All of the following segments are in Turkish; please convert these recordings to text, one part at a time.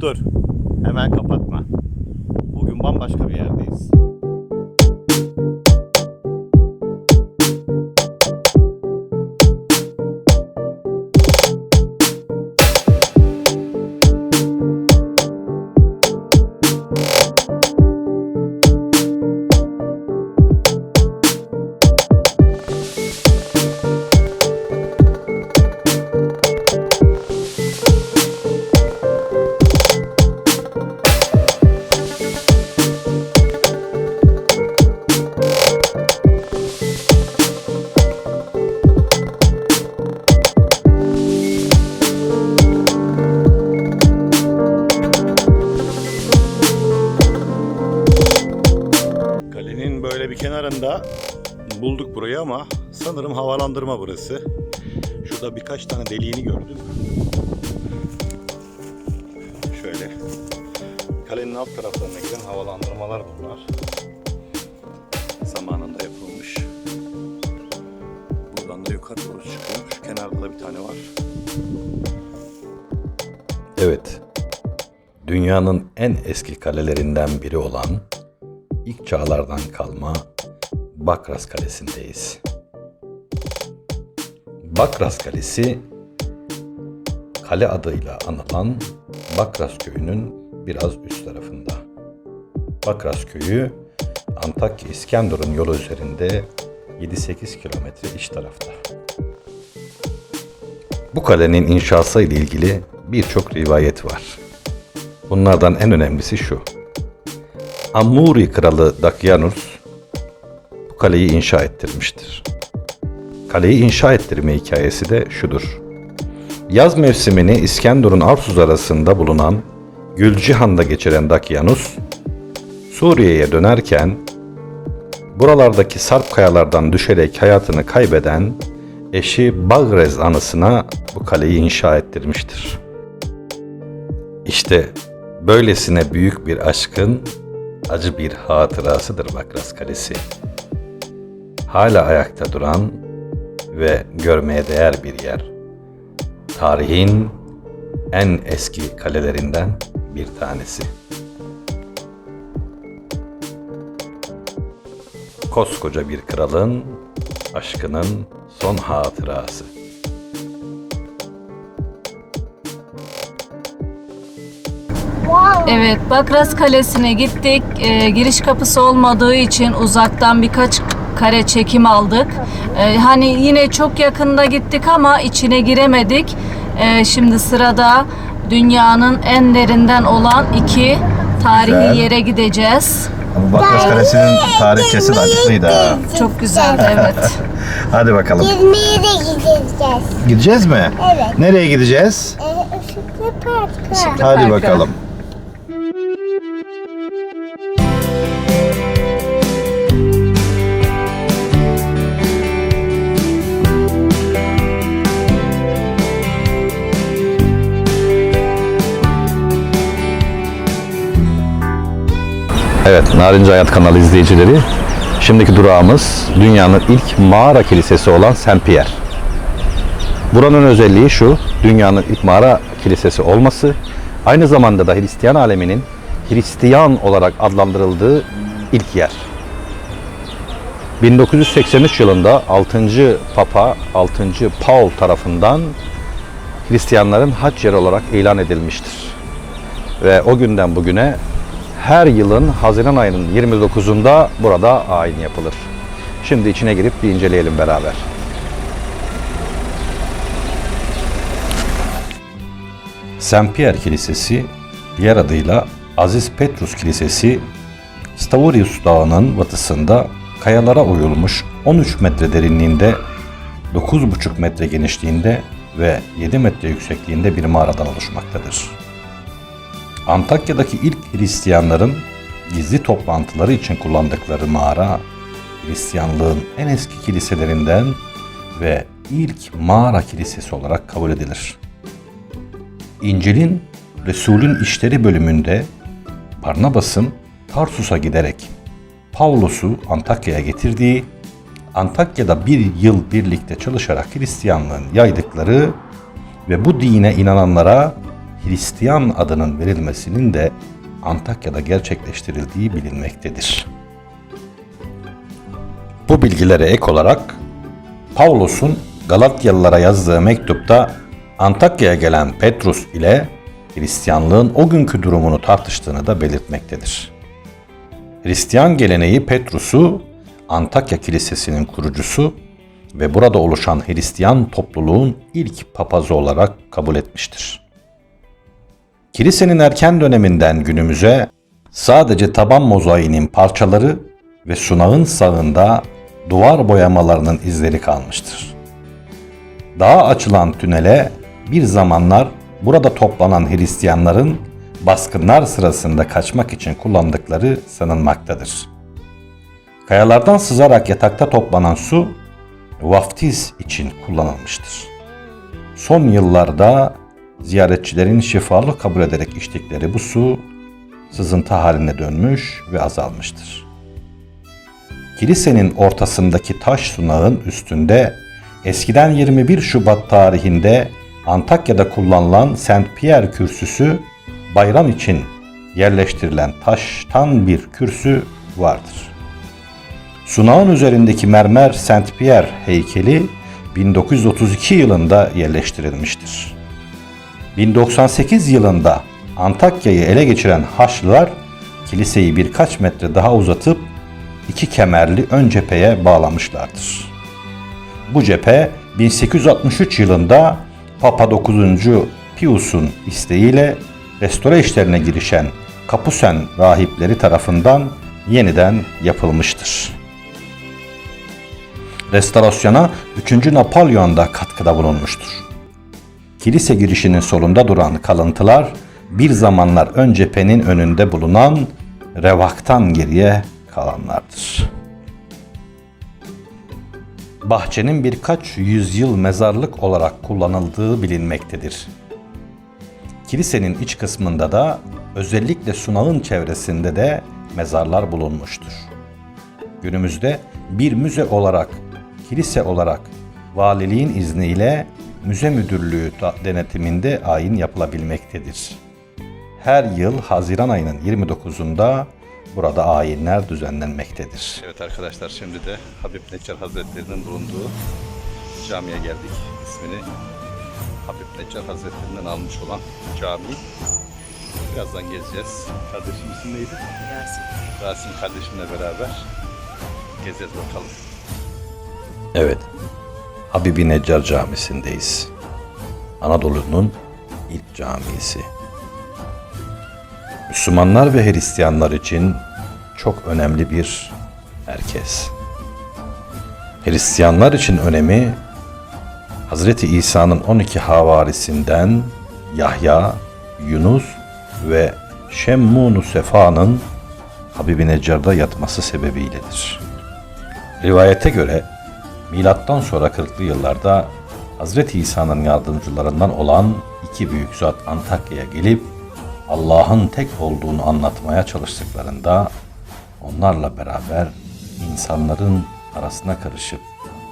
Dur. Hemen kapatma. Bugün bambaşka bir yerdeyiz. Bulduk burayı ama sanırım havalandırma burası. Şurada birkaç tane deliğini gördüm. Şöyle. Kalenin alt taraflarına giden havalandırmalar bunlar. Zamanında yapılmış. Buradan da yukarı doğru çıkıyor. Şu kenarda da bir tane var. Evet. Dünyanın en eski kalelerinden biri olan ilk çağlardan kalma Bakras Kalesi'ndeyiz. Bakras Kalesi, kale adıyla anılan Bakras Köyü'nün biraz üst tarafında. Bakras Köyü, Antakya İskenderun yolu üzerinde 7-8 kilometre iç tarafta. Bu kalenin inşası ile ilgili birçok rivayet var. Bunlardan en önemlisi şu. Amuri kralı Dakyanus bu kaleyi inşa ettirmiştir. Kaleyi inşa ettirme hikayesi de şudur. Yaz mevsimini İskenderun Arsuz arasında bulunan Gülcihan'da geçiren Dakyanus, Suriye'ye dönerken buralardaki sarp kayalardan düşerek hayatını kaybeden eşi Bagrez anısına bu kaleyi inşa ettirmiştir. İşte böylesine büyük bir aşkın acı bir hatırasıdır Bakras Kalesi. Hala ayakta duran ve görmeye değer bir yer. Tarihin en eski kalelerinden bir tanesi. Koskoca bir kralın aşkının son hatırası. Evet, Bakras Kalesi'ne gittik. Ee, giriş kapısı olmadığı için uzaktan birkaç kare çekim aldık. Ee, hani yine çok yakında gittik ama içine giremedik. Ee, şimdi sırada dünyanın en derinden olan iki tarihi Güzel. yere gideceğiz. Ama Bakras Kalesi'nin tarihçesi de acıklıydı ha. Çok güzeldi evet. Hadi bakalım. İzmir'e de gideceğiz. Gideceğiz mi? Evet. Nereye gideceğiz? Ee, Işıklı Park'a. Hadi Parka. bakalım. Evet, Narinci Hayat kanalı izleyicileri. Şimdiki durağımız dünyanın ilk mağara kilisesi olan Saint Pierre. Buranın özelliği şu, dünyanın ilk mağara kilisesi olması, aynı zamanda da Hristiyan aleminin Hristiyan olarak adlandırıldığı ilk yer. 1983 yılında 6. Papa 6. Paul tarafından Hristiyanların hac yeri olarak ilan edilmiştir. Ve o günden bugüne her yılın Haziran ayının 29'unda burada ayin yapılır. Şimdi içine girip bir inceleyelim beraber. Saint Pierre Kilisesi, diğer adıyla Aziz Petrus Kilisesi, Stavurius Dağı'nın batısında kayalara oyulmuş 13 metre derinliğinde, 9,5 metre genişliğinde ve 7 metre yüksekliğinde bir mağaradan oluşmaktadır. Antakya'daki ilk Hristiyanların gizli toplantıları için kullandıkları mağara, Hristiyanlığın en eski kiliselerinden ve ilk mağara kilisesi olarak kabul edilir. İncil'in Resul'ün İşleri bölümünde Barnabas'ın Tarsus'a giderek Pavlus'u Antakya'ya getirdiği, Antakya'da bir yıl birlikte çalışarak Hristiyanlığın yaydıkları ve bu dine inananlara Hristiyan adının verilmesinin de Antakya'da gerçekleştirildiği bilinmektedir. Bu bilgilere ek olarak Pavlus'un Galatyalılara yazdığı mektupta Antakya'ya gelen Petrus ile Hristiyanlığın o günkü durumunu tartıştığını da belirtmektedir. Hristiyan geleneği Petrus'u Antakya Kilisesi'nin kurucusu ve burada oluşan Hristiyan topluluğun ilk papazı olarak kabul etmiştir. Kilisenin erken döneminden günümüze sadece taban mozaiğinin parçaları ve sunağın sağında duvar boyamalarının izleri kalmıştır. Dağa açılan tünele bir zamanlar burada toplanan Hristiyanların baskınlar sırasında kaçmak için kullandıkları sanılmaktadır. Kayalardan sızarak yatakta toplanan su vaftiz için kullanılmıştır. Son yıllarda ziyaretçilerin şifalı kabul ederek içtikleri bu su sızıntı haline dönmüş ve azalmıştır. Kilisenin ortasındaki taş sunağın üstünde eskiden 21 Şubat tarihinde Antakya'da kullanılan Saint Pierre kürsüsü bayram için yerleştirilen taştan bir kürsü vardır. Sunağın üzerindeki mermer Saint Pierre heykeli 1932 yılında yerleştirilmiştir. 1098 yılında Antakya'yı ele geçiren Haçlılar kiliseyi birkaç metre daha uzatıp iki kemerli ön cepheye bağlamışlardır. Bu cephe 1863 yılında Papa 9. Pius'un isteğiyle restore işlerine girişen Kapusen rahipleri tarafından yeniden yapılmıştır. Restorasyona 3. Napolyon da katkıda bulunmuştur. Kilise girişinin solunda duran kalıntılar bir zamanlar ön cephenin önünde bulunan revaktan geriye kalanlardır. Bahçenin birkaç yüzyıl mezarlık olarak kullanıldığı bilinmektedir. Kilisenin iç kısmında da özellikle sunağın çevresinde de mezarlar bulunmuştur. Günümüzde bir müze olarak, kilise olarak valiliğin izniyle müze müdürlüğü denetiminde ayin yapılabilmektedir. Her yıl Haziran ayının 29'unda burada ayinler düzenlenmektedir. Evet arkadaşlar şimdi de Habib Neccar Hazretleri'nin bulunduğu camiye geldik. İsmini Habib Neccar Hazretleri'nden almış olan cami. Birazdan gezeceğiz. Kardeşim isim neydi? Rasim. Rasim kardeşimle beraber gezeceğiz bakalım. Evet. Habibi Neccar Camisi'ndeyiz. Anadolu'nun ilk camisi. Müslümanlar ve Hristiyanlar için çok önemli bir merkez. Hristiyanlar için önemi Hazreti İsa'nın 12 havarisinden Yahya, Yunus ve Şemmun-u Sefa'nın Habibi Neccar'da yatması sebebiyledir. Rivayete göre milattan sonra 40'lı yıllarda Hazreti İsa'nın yardımcılarından olan iki büyük zat Antakya'ya gelip Allah'ın tek olduğunu anlatmaya çalıştıklarında onlarla beraber insanların arasına karışıp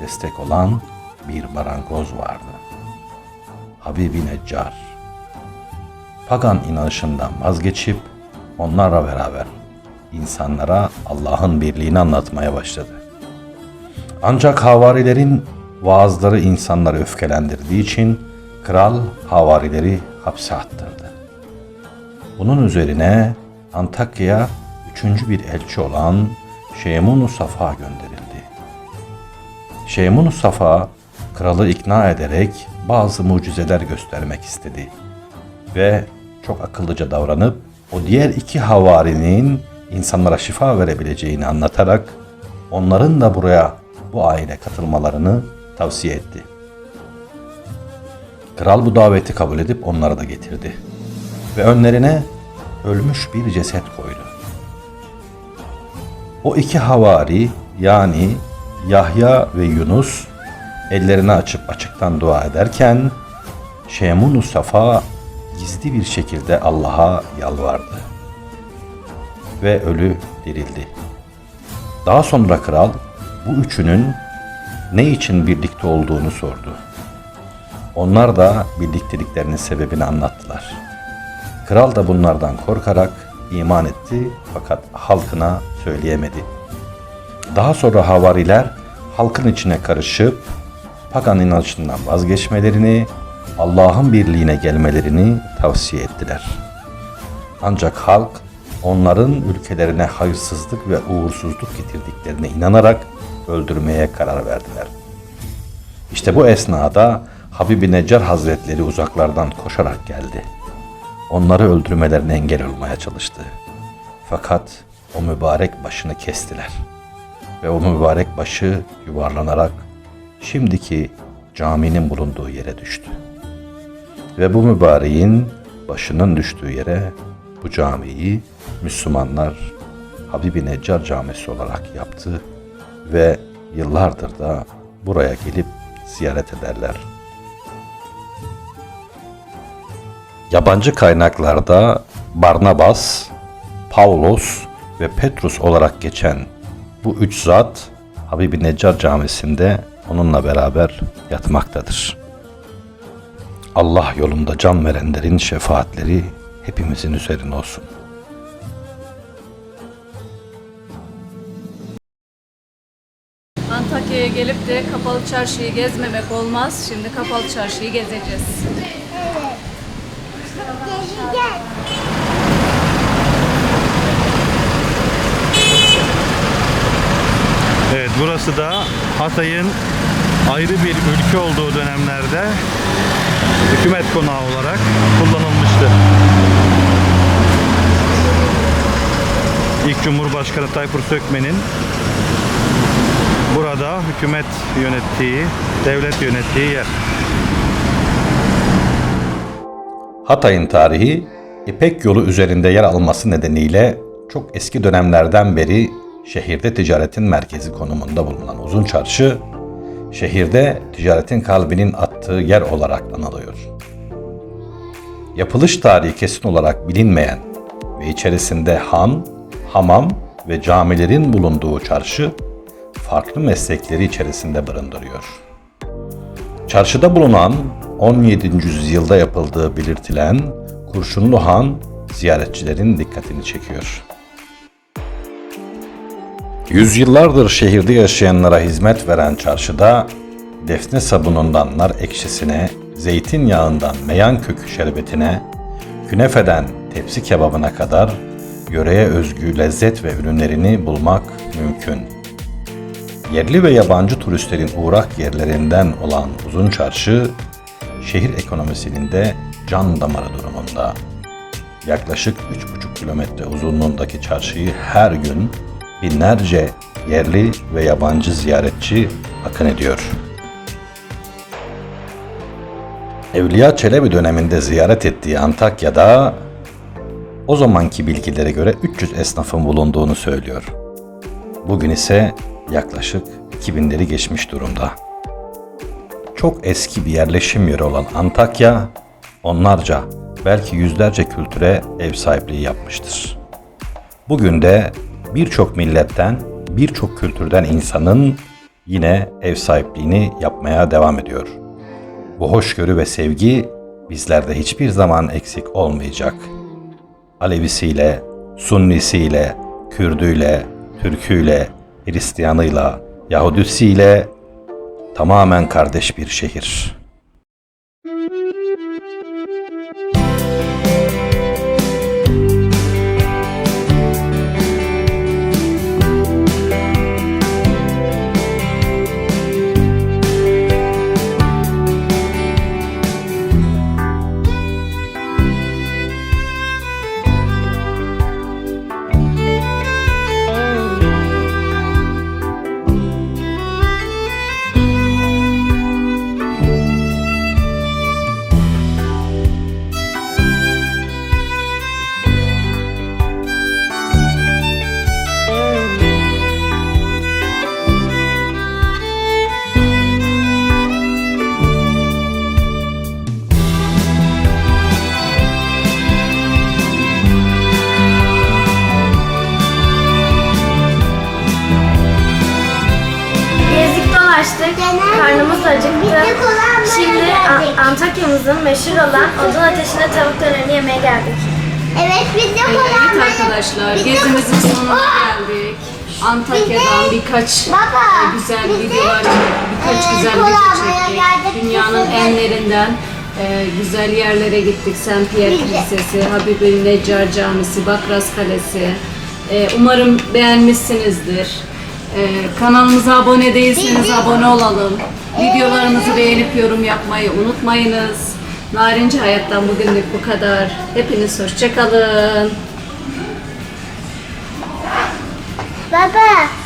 destek olan bir marangoz vardı. Habibi Neccar. Pagan inanışından vazgeçip onlarla beraber insanlara Allah'ın birliğini anlatmaya başladı. Ancak havarilerin vaazları insanları öfkelendirdiği için kral havarileri hapse attırdı. Bunun üzerine Antakya'ya üçüncü bir elçi olan Şeymun-u Safa gönderildi. Şeymun-u Safa kralı ikna ederek bazı mucizeler göstermek istedi. Ve çok akıllıca davranıp o diğer iki havarinin insanlara şifa verebileceğini anlatarak onların da buraya bu aile katılmalarını tavsiye etti. Kral bu daveti kabul edip onları da getirdi. Ve önlerine ölmüş bir ceset koydu. O iki havari yani Yahya ve Yunus ellerini açıp açıktan dua ederken Şemun Safa gizli bir şekilde Allah'a yalvardı. Ve ölü dirildi. Daha sonra kral bu üçünün ne için birlikte olduğunu sordu. Onlar da birlikteliklerinin sebebini anlattılar. Kral da bunlardan korkarak iman etti fakat halkına söyleyemedi. Daha sonra havariler halkın içine karışıp pagan inançından vazgeçmelerini, Allah'ın birliğine gelmelerini tavsiye ettiler. Ancak halk onların ülkelerine hayırsızlık ve uğursuzluk getirdiklerine inanarak öldürmeye karar verdiler. İşte bu esnada Habibi Necar Hazretleri uzaklardan koşarak geldi. Onları öldürmelerine engel olmaya çalıştı. Fakat o mübarek başını kestiler. Ve o mübarek başı yuvarlanarak şimdiki caminin bulunduğu yere düştü. Ve bu mübareğin başının düştüğü yere bu camiyi Müslümanlar Habibi Neccar Camisi olarak yaptı ve yıllardır da buraya gelip ziyaret ederler. Yabancı kaynaklarda Barnabas, Paulos ve Petrus olarak geçen bu üç zat Habibi Neccar Camisi'nde onunla beraber yatmaktadır. Allah yolunda can verenlerin şefaatleri hepimizin üzerine olsun. Kapalı çarşıyı gezmemek olmaz. Şimdi kapalı çarşıyı gezeceğiz. Evet burası da Hatay'ın ayrı bir ülke olduğu dönemlerde hükümet konağı olarak kullanılmıştı. İlk Cumhurbaşkanı Tayfur Sökmen'in burada hükümet yönettiği, devlet yönettiği yer. Hatay'ın tarihi İpek yolu üzerinde yer alması nedeniyle çok eski dönemlerden beri şehirde ticaretin merkezi konumunda bulunan Uzun Çarşı, şehirde ticaretin kalbinin attığı yer olarak anılıyor. Yapılış tarihi kesin olarak bilinmeyen ve içerisinde han, hamam ve camilerin bulunduğu çarşı farklı meslekleri içerisinde barındırıyor. Çarşıda bulunan 17. yüzyılda yapıldığı belirtilen Kurşunlu Han ziyaretçilerin dikkatini çekiyor. Yüzyıllardır şehirde yaşayanlara hizmet veren çarşıda defne sabunundan nar ekşisine, zeytinyağından meyan kökü şerbetine, künefeden tepsi kebabına kadar yöreye özgü lezzet ve ürünlerini bulmak mümkün. Yerli ve yabancı turistlerin uğrak yerlerinden olan Uzun Çarşı, şehir ekonomisinin de can damarı durumunda. Yaklaşık 3,5 kilometre uzunluğundaki çarşıyı her gün binlerce yerli ve yabancı ziyaretçi akın ediyor. Evliya Çelebi döneminde ziyaret ettiği Antakya'da o zamanki bilgilere göre 300 esnafın bulunduğunu söylüyor. Bugün ise yaklaşık 2000'leri geçmiş durumda. Çok eski bir yerleşim yeri olan Antakya, onlarca, belki yüzlerce kültüre ev sahipliği yapmıştır. Bugün de birçok milletten, birçok kültürden insanın yine ev sahipliğini yapmaya devam ediyor. Bu hoşgörü ve sevgi bizlerde hiçbir zaman eksik olmayacak. Alevisiyle, Sunnisiyle, Kürdüyle, Türküyle, Hristiyanıyla, Yahudisiyle tamamen kardeş bir şehir. Karnımız acıktı. Şimdi Antakya'mızın meşhur olan odun ateşinde tavuk dönerini yemeye geldik. Evet biz de Evet kolamaya- arkadaşlar gezimizin sonuna Aa! geldik. Antakya'dan birkaç Baba, güzel videolar çektik, birkaç güzel video çektik. Dünyanın enlerinden e, güzel yerlere gittik. Saint Pierre. Kilisesi, Habib Neccar Camisi, Bakras Kalesi. E, umarım beğenmişsinizdir. E, kanalımıza abone değilseniz abone olalım. Videolarımızı beğenip yorum yapmayı unutmayınız. Narinci Hayat'tan bugünlük bu kadar. Hepiniz hoşçakalın. Baba